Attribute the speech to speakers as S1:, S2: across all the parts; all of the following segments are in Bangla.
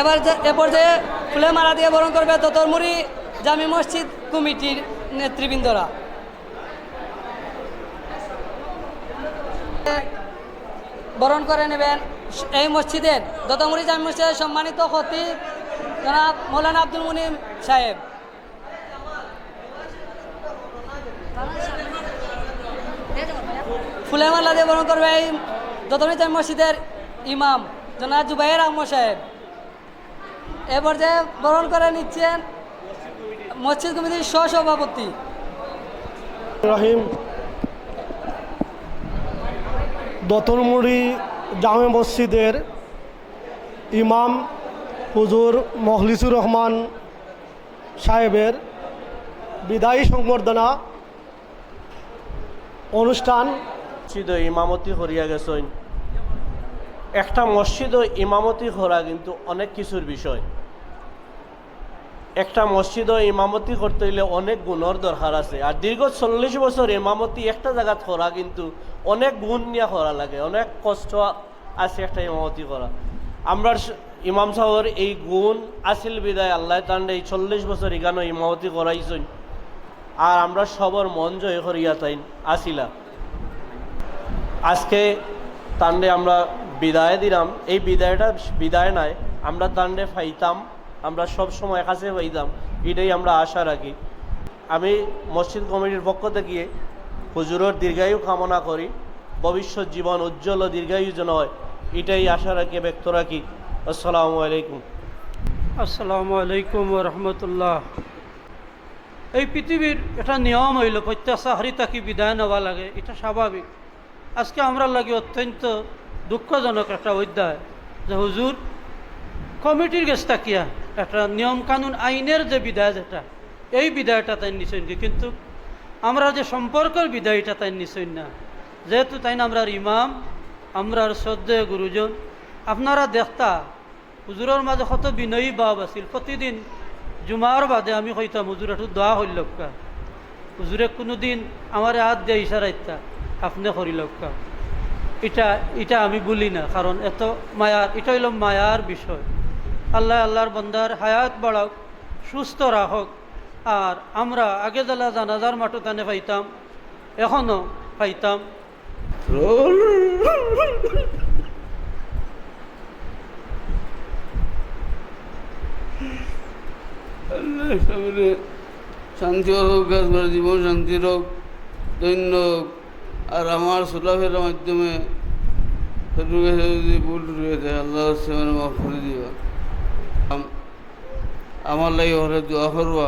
S1: এবার এ পর্যায়ে ফুলে মালা দিয়ে বরণ করবে ততরমুড়ি জামি মসজিদ কমিটির নেতৃবৃন্দরা। বরণ করে নেবেন এই মসজিদের দতমুড়ি জামি মসজিদের সম্মানিত খতিব জনাব মৌলানা আব্দুল মুনিম সাহেব। ফুলে মালা দিয়ে বরণ করবে এই দতমুড়ি জামি মসজিদের ইমাম জনাব জুবাইর আহমদ সাহেব। এ পর্যায়ে বরণ করে নিচ্ছেন মসজিদ কমিটির সহসভাপতি।
S2: রহিম দতনমুড়ি জামে মসজিদের ইমাম হুজুর মখলিসুর রহমান সাহেবের বিদায়ী সংবর্ধনা অনুষ্ঠান।
S3: মসজিদ ইমামতি হরিয়া গেছেন। একটা মসজিদ ইমামতি হরা কিন্তু অনেক কিছুর বিষয়। একটা মসজিদ ইমামতি করতে হইলে অনেক গুণর দরকার আছে। আর দীর্ঘ চল্লিশ বছর ইমামতি একটা জায়গাত করা কিন্তু অনেক গুণ নিয়ে করা লাগে, অনেক কষ্ট আছে একটা ইমামতি করা। আমরা ইমাম সাহর এই গুণ আসিল বিদায়, আল্লাহ তান্ডে এই চল্লিশ বছর ইগানো ইমামতি করাইছেন। আর আমরা সবর মন জয় করিয়া তাই আসিলা। আজকে তান্ডে আমরা বিদায় দিলাম। এই বিদায়টা, বিদায় নাই, আমরা তান্ডে পাইতাম আমরা সব সময় কাছে পাইতাম এটাই আমরা আশা রাখি। আমি মসজিদ কমিটির পক্ষ থেকে হুজুরের দীর্ঘায়ু কামনা করি, ভবিষ্যৎ জীবন উজ্জ্বল ও দীর্ঘায়ু যেন হয়, এটাই আশা রাখি, ব্যক্ত রাখি। আসসালামু আলাইকুম।
S4: আসসালামু আলাইকুম রহমতুল্লাহ। এই পৃথিবীর এটা নিয়ম হইল প্রত্যাশাহারি তাকে বিদায় নেওয়া লাগে, এটা স্বাভাবিক। আজকে আমরা লাগে অত্যন্ত দুঃখজনক একটা অধ্যায়, যে হুজুর কমিটির গেছ তাকিয়া একটা নিয়ম কানুন আইনের যে বিদায় যেটা, এই বিদায়টা তাই নিশ্চয় কিন্তু আমরা যে সম্পর্কের বিদায়টা তাই নিশ্চয় না। যেহেতু তাই আমরা ইমাম আমরার শ্রদ্ধেয় গুরুজন। আপনারা দেখতা, হুজুরের মাঝে কত বিনয়ী ভাব আছিল। প্রতিদিন জুমার বাদে আমি কইতাম, হুজুর, একটু দোয়া হইলকা হুজুরে কোনো দিন আমার হাত দিয়ে ইশারা ইত্যা আপনি করিলকা এটা এটা আমি বলি না, কারণ এত মায়ার, এটা হইল মায়ার বিষয়। আল্লাহ আল্লাহর বন্দার হায়াত বাড়াক, সুস্থ রাখক। আর আমরা আগে জেলা জানাজার মাঠো তানে পাইতাম এখনও পাইতাম।
S5: শান্তি হোক গাছ জীবন শান্তি হোক দৈন্য আর আমার চলাফেরার মাধ্যমে সেটু গেছে যদি ভুল রয়েছে আল্লাহ মাফ করে দিবা। আমার লাগে ওরা দোয়া করবা।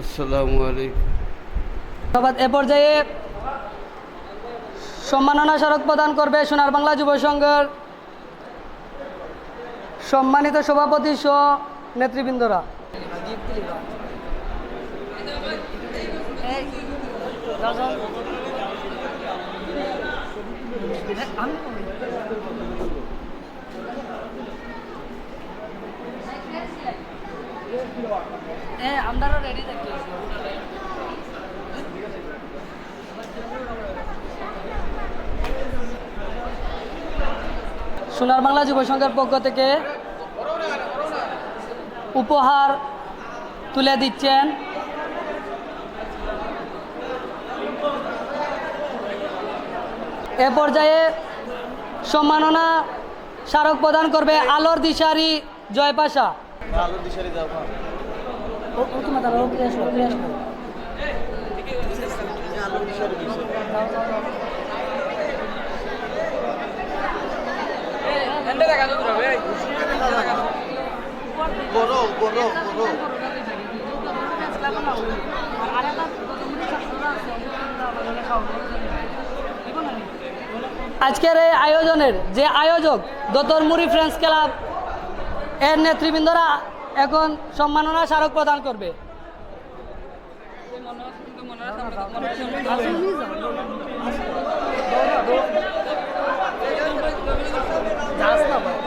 S5: আসসালামু আলাইকুম।
S1: ধন্যবাদ। এ পর্যায়ে সম্মাননা স্মারক প্রদান করবে সোনার বাংলা যুব সংঘের সম্মানিত সভাপতি সহ নেতৃবৃন্দরা। সোনার বাংলা যুব সংঘের পক্ষ থেকে উপহার তুলে দিচ্ছেন। এ পর্যায়ে সম্মাননা স্মারক প্রদান করবে আলোর দিশারি জয়পাশা। ও- ও তোমার আজকের এই আয়োজনের যে আয়োজক দতরমুড়ি ফ্রেন্ডস ক্লাব এর নেতৃবৃন্দরা এখন সম্মাননা স্মারক প্রদান করবে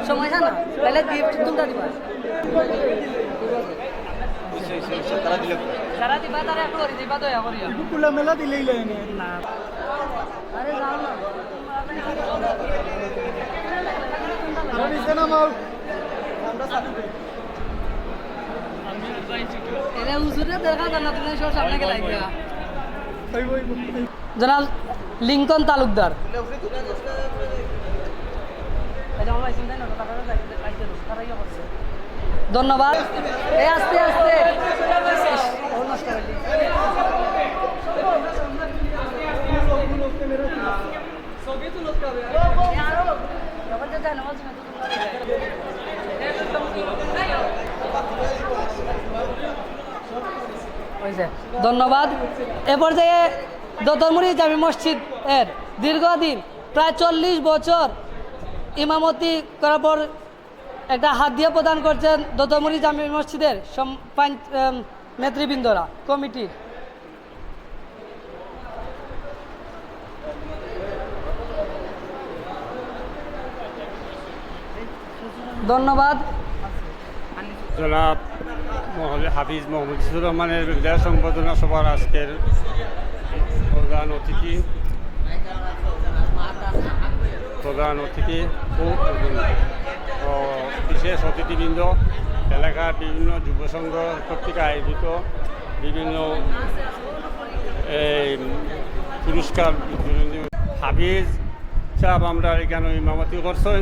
S1: সময় না তাহলে গিফট তোমরা দিবা যারা দিবা তারা একটু করে দিবা দয়া করিয়া
S2: খোলা মেলা দিলেই
S1: না আরে যাও না এরা হুজুরে জনাব লিঙ্কন তালুকদার। ধন্যবাদ। এই আস্তে আস্তে ইস, ও নষ্ট করলি। এ আরও, যখন যে যায় নামাজ পড়তে হয়েছে ধন্যবাদ। এ পর্যায়ে দতমুড়ি জামি মসজিদ এর দীর্ঘদিন, প্রায় চল্লিশ বছর ইমামতি করার পর একটা হাত দিয়ে প্রদান করছেন দতমুড়ি জামি মসজিদের নেতৃবৃন্দরা, কমিটির। ধন্যবাদ।
S6: হাফিজ মোহাম্মদ রহমানের বিদায় সংবর্ধনা সভার আজকের প্রধান অতিথি। প্রধান অতিথি ও বিশেষ অতিথিবৃন্দ, এলাকার বিভিন্ন যুব সংঘ কর্তৃক আয়োজিত বিভিন্ন এই পুরস্কার হাফিজ সাহেব, আমরা এখানে ইমামতি করছেন।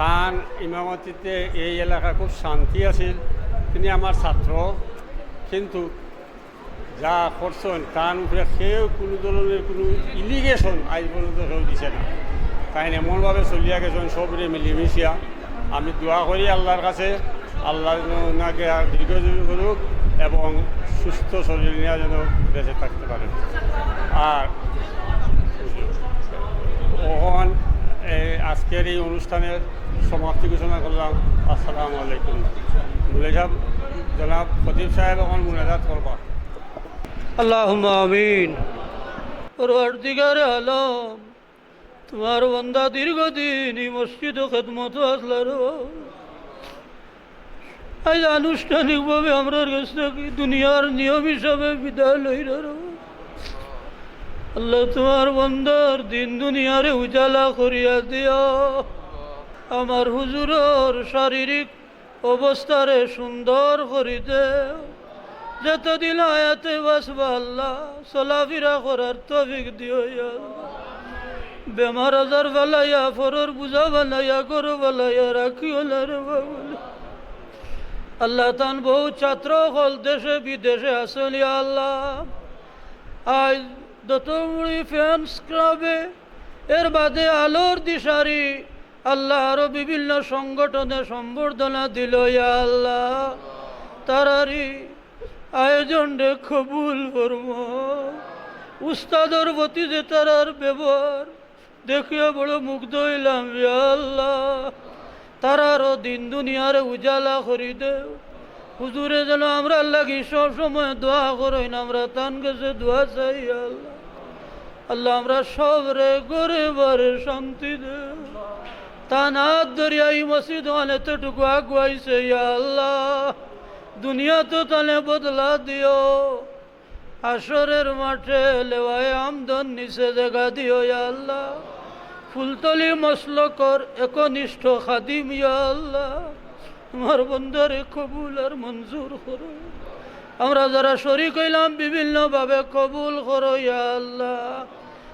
S6: তার ইমামতিতে এই এলাকা খুব শান্তি আছিল। তিনি আমার ছাত্র কিন্তু যা করছেন তার উপরে সেও কোনো ধরনের কোনো ইলিগেশন আজ পর্যন্ত কেউ দিছে না। তাই এমনভাবে চলিয়া গেছেন সবরে মিলিমিশিয়া আমি দোয়া করি আল্লাহর কাছে, আল্লাহ ওনাকে দীর্ঘজীবী করুক এবং সুস্থ শরীর নিয়ে যেন বেঁচে থাকতে পারে আর ওহন আজকের এই অনুষ্ঠানের সমাপ্তি ঘোষণা করলাম আসসালামু আলাইকুম।
S4: আলম, তোমার বন্দা দীর্ঘদিন এই মসজিদ খেদমত আসলার। আজ আমরা দুনিয়ার নিয়ম হিসাবে বিদায় লইল। আল্লাহ তোমার বন্দার দিন দুনিয়ারে উজালা করিয়া দিয়া, আমার হুজুরর শারীরিক অবস্থারে সুন্দর করি দেও যতদিন আয়াতে বাসবা আল্লাহ, চলাফেরা করার তফিক দিও। বেমার আজার বালাইয়া ফরর বুঝা বানাইয়া করো বালাইয়া রাখিও না রে বাবুল আল্লাহ তান বহু ছাত্র হল, দেশে বিদেশে আসল আল্লাহ। আজ দতমুড়ি ফ্যান্স ক্লাবে, এর বাদে আলোর দিশারি আল্লাহ আরও বিভিন্ন সংগঠনে সম্বর্ধনা দিল আল্লাহ। তারারি আয়োজন রে কবুল করব। উস্তাদর প্রতি যে তারার ব্যবহার, দেখিয়া বড় মুগ্ধ হইলাম আল্লাহ। তারারও দিন দুনিয়ারে উজালা করি দেও। হুজুরে যেন আমরা লাগি সব সময় দোয়া করি না আমরা তান গেছে দোয়া চাই আল্লাহ। আল্লাহ আমরা সব রে গরে বারে শান্তি দে তান হাত দরিয়াই মসজিদ অনেকটুকু আগুয়াইছে, ইয়া আল্লাহ। দুনিয়া তো তালে বদলা দিও। আসরের মাঠে লেওয়ায় আমদন নিচে জায়গা দিও আল্লাহ। ফুলতলি মসলকর একনিষ্ঠ খাদিম আল্লাহ। তোমার বন্দারে কবুল আর মঞ্জুর করো। আমরা যারা শরিক হইলাম, বিভিন্নভাবে কবুল করো আল্লাহ।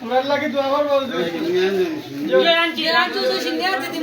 S2: আমরা লাগে দোয়া করব
S1: সিনিয়র সিনিয়র দিদি